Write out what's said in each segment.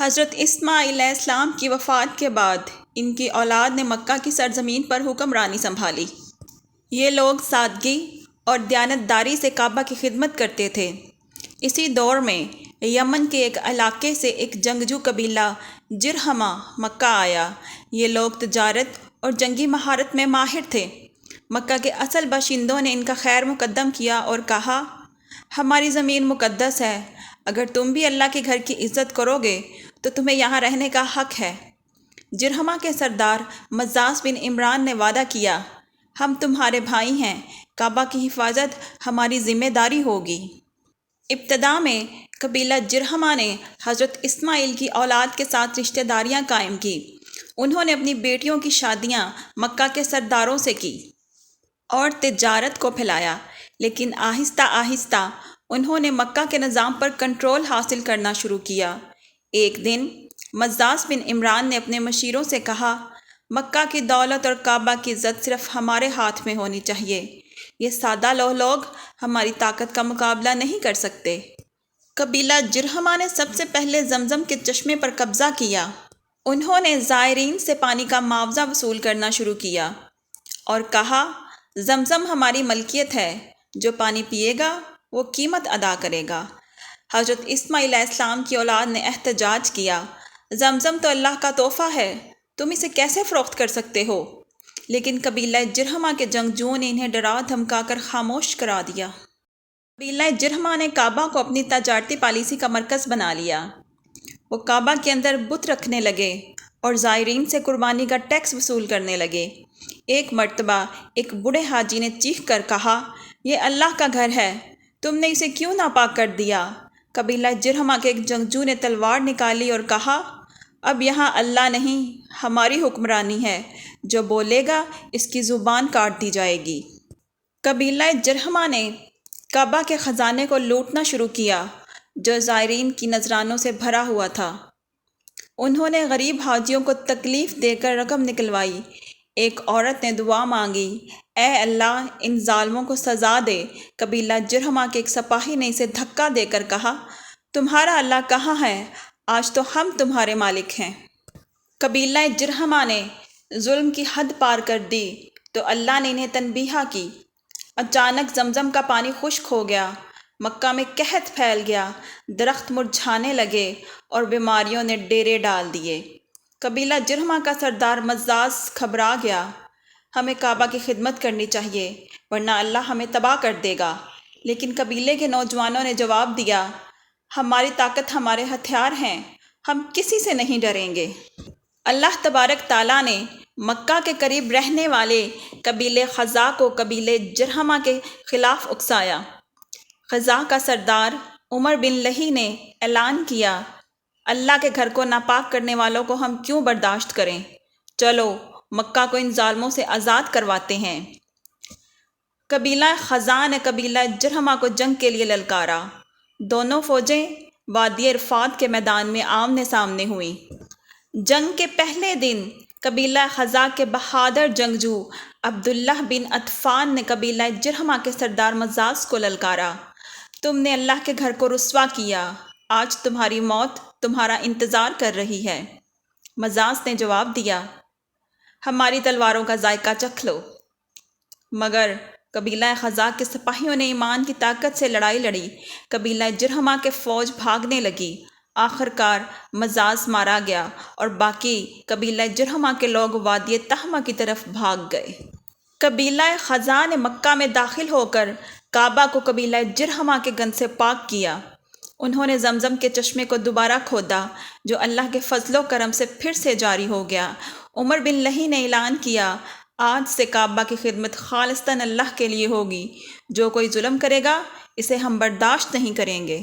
حضرت اسماعیل علیہ السلام کی وفات کے بعد ان کی اولاد نے مکہ کی سرزمین پر حکمرانی سنبھالی۔ یہ لوگ سادگی اور دیانتداری سے کعبہ کی خدمت کرتے تھے۔ اسی دور میں یمن کے ایک علاقے سے ایک جنگجو قبیلہ جرہمہ مکہ آیا۔ یہ لوگ تجارت اور جنگی مہارت میں ماہر تھے۔ مکہ کے اصل باشندوں نے ان کا خیر مقدم کیا اور کہا، ہماری زمین مقدس ہے۔ اگر تم بھی اللہ کے گھر کی عزت کرو گے تو تمہیں یہاں رہنے کا حق ہے۔ جرہمہ کے سردار مزاس بن عمران نے وعدہ کیا، ہم تمہارے بھائی ہیں، کعبہ کی حفاظت ہماری ذمہ داری ہوگی۔ ابتدا میں قبیلہ جرہمہ نے حضرت اسماعیل کی اولاد کے ساتھ رشتہ داریاں قائم کی۔ انہوں نے اپنی بیٹیوں کی شادیاں مکہ کے سرداروں سے کی اور تجارت کو پھیلایا۔ لیکن آہستہ آہستہ انہوں نے مکہ کے نظام پر کنٹرول حاصل کرنا شروع کیا۔ ایک دن مزاس بن عمران نے اپنے مشیروں سے کہا، مکہ کی دولت اور کعبہ کی عزت صرف ہمارے ہاتھ میں ہونی چاہیے۔ یہ سادہ لوہ لوگ ہماری طاقت کا مقابلہ نہیں کر سکتے۔ قبیلہ جرہمہ نے سب سے پہلے زمزم کے چشمے پر قبضہ کیا۔ انہوں نے زائرین سے پانی کا معاوضہ وصول کرنا شروع کیا اور کہا، زمزم ہماری ملکیت ہے، جو پانی پیے گا، وہ قیمت ادا کرے گا۔ حضرت اسماعیل علیہ السلام کی اولاد نے احتجاج کیا۔ زمزم تو اللہ کا تحفہ ہے، تم اسے کیسے فروخت کر سکتے ہو؟ لیکن قبیلہ جرہمہ کے جنگجوؤں نے انہیں ڈرا، دھمکا کر خاموش کرا دیا۔ قبیلہ جرہمہ نے کعبہ کو اپنی تجارتی پالیسی کا مرکز بنا لیا۔ وہ کعبہ کے اندر بت رکھنے لگے اور زائرین سے قربانی کا ٹیکس وصول کرنے لگے۔ ایک مرتبہ ایک بوڑھے حاجی نے چیخ کر کہا، یہ اللہ کا گھر ہے، تم نے اسے کیوں ناپاک کر دیا؟ قبیلہ جرہمہ کے ایک جنگجو نے تلوار نکالی اور کہا، اب یہاں اللہ نہیں، ہماری حکمرانی ہے، جو بولے گا، اس کی زبان کاٹ دی جائے گی۔ قبیلہ جرہمہ نے کعبہ کے خزانے کو لوٹنا شروع کیا، جو زائرین کی نذرانوں سے بھرا ہوا تھا۔ انہوں نے غریب حاجیوں کو تکلیف دے کر رقم نکلوائی۔ ایک عورت نے دعا مانگی اے اللہ، ان ظالموں کو سزا دے۔ قبیلہ جرہمہ کے ایک سپاہی نے اسے دھکا دے کر کہا، تمہارا اللہ کہاں ہے؟ آج تو ہم تمہارے مالک ہیں۔ قبیلہ جرہمہ نے ظلم کی حد پار کر دی، تو اللہ نے انہیں تنبیہ کی۔ اچانک زمزم کا پانی خشک ہو گیا، مکہ میں قحط پھیل گیا، درخت مرجھانے لگے اور بیماریوں نے ڈیرے ڈال دیے۔ قبیلہ جرہمہ کا سردار مزاز گھبرا گیا۔ ہمیں کعبہ کی خدمت کرنی چاہیے، ورنہ اللہ ہمیں تباہ کر دے گا۔ لیکن قبیلے کے نوجوانوں نے جواب دیا، ہماری طاقت ہمارے ہتھیار ہیں، ہم کسی سے نہیں ڈریں گے۔ اللہ تبارک تعالیٰ نے مکہ کے قریب رہنے والے قبیلے خزاں کو قبیلے جرہمہ کے خلاف اکسایا۔ خزاں کا سردار عمر بن لہی نے اعلان کیا، اللہ کے گھر کو ناپاک کرنے والوں کو ہم کیوں برداشت کریں؟ چلو مکہ کو ان ظالموں سے آزاد کرواتے ہیں۔ قبیلہ خزاں نے قبیلہ جرہمہ کو جنگ کے لیے للکارا۔ دونوں فوجیں وادی عرفات کے میدان میں آمنے سامنے ہوئیں۔ جنگ کے پہلے دن قبیلہ خزاں کے بہادر جنگجو عبداللہ بن اطفان نے قبیلہ جرہمہ کے سردار مزاز کو للکارا۔ تم نے اللہ کے گھر کو رسوا کیا۔ آج تمہاری موت تمہارا انتظار کر رہی ہے۔ مزاز نے جواب دیا ہماری تلواروں کا ذائقہ چکھ لو۔ مگر قبیلہ خزاں کے سپاہیوں نے ایمان کی طاقت سے لڑائی لڑی۔ قبیلہ جرہمہ کے فوج بھاگنے لگی۔ آخر کار مزاز مارا گیا اور باقی قبیلہ جرہمہ کے لوگ وادی تہمہ کی طرف بھاگ گئے۔ قبیلہ خزاں نے مکہ میں داخل ہو کر کعبہ کو قبیلہ جرہمہ کے گند سے پاک کیا۔ انہوں نے زمزم کے چشمے کو دوبارہ کھودا، جو اللہ کے فضل و کرم سے پھر سے جاری ہو گیا۔ عمر بن لہی نے اعلان کیا، آج سے کعبہ کی خدمت خالصتاً اللہ کے لیے ہوگی۔ جو کوئی ظلم کرے گا، اسے ہم برداشت نہیں کریں گے۔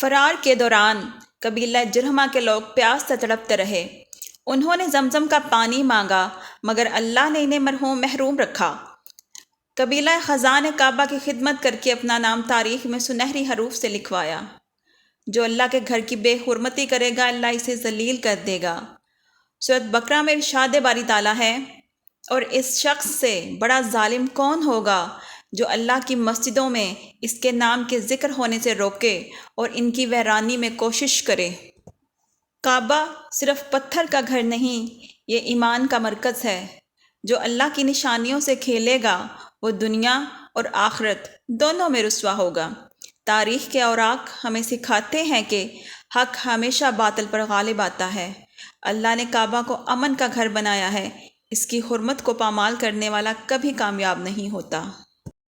فرار کے دوران، قبیلہ جرہمہ کے لوگ پیاس سے تڑپتے رہے۔ انہوں نے زمزم کا پانی مانگا، مگر اللہ نے انہیں مرحوم محروم رکھا۔ قبیلہ خزاں نے کعبہ کی خدمت کر کے اپنا نام تاریخ میں سنہری حروف سے لکھوایا۔ جو اللہ کے گھر کی بے حرمتی کرے گا، اللہ اسے ذلیل کر دے گا۔ صورت بکرا میں ارشاد باری تعالیٰ ہے، اور اس شخص سے بڑا ظالم کون ہوگا جو اللہ کی مسجدوں میں اس کے نام کے ذکر ہونے سے روکے اور ان کی ویرانی میں کوشش کرے؟ کعبہ صرف پتھر کا گھر نہیں، یہ ایمان کا مرکز ہے۔ جو اللہ کی نشانیوں سے کھیلے گا، وہ دنیا اور آخرت دونوں میں رسوا ہوگا۔ تاریخ کے اوراق ہمیں سکھاتے ہیں کہ حق ہمیشہ باطل پر غالب آتا ہے۔ اللہ نے کعبہ کو امن کا گھر بنایا ہے۔ اس کی حرمت کو پامال کرنے والا کبھی کامیاب نہیں ہوتا۔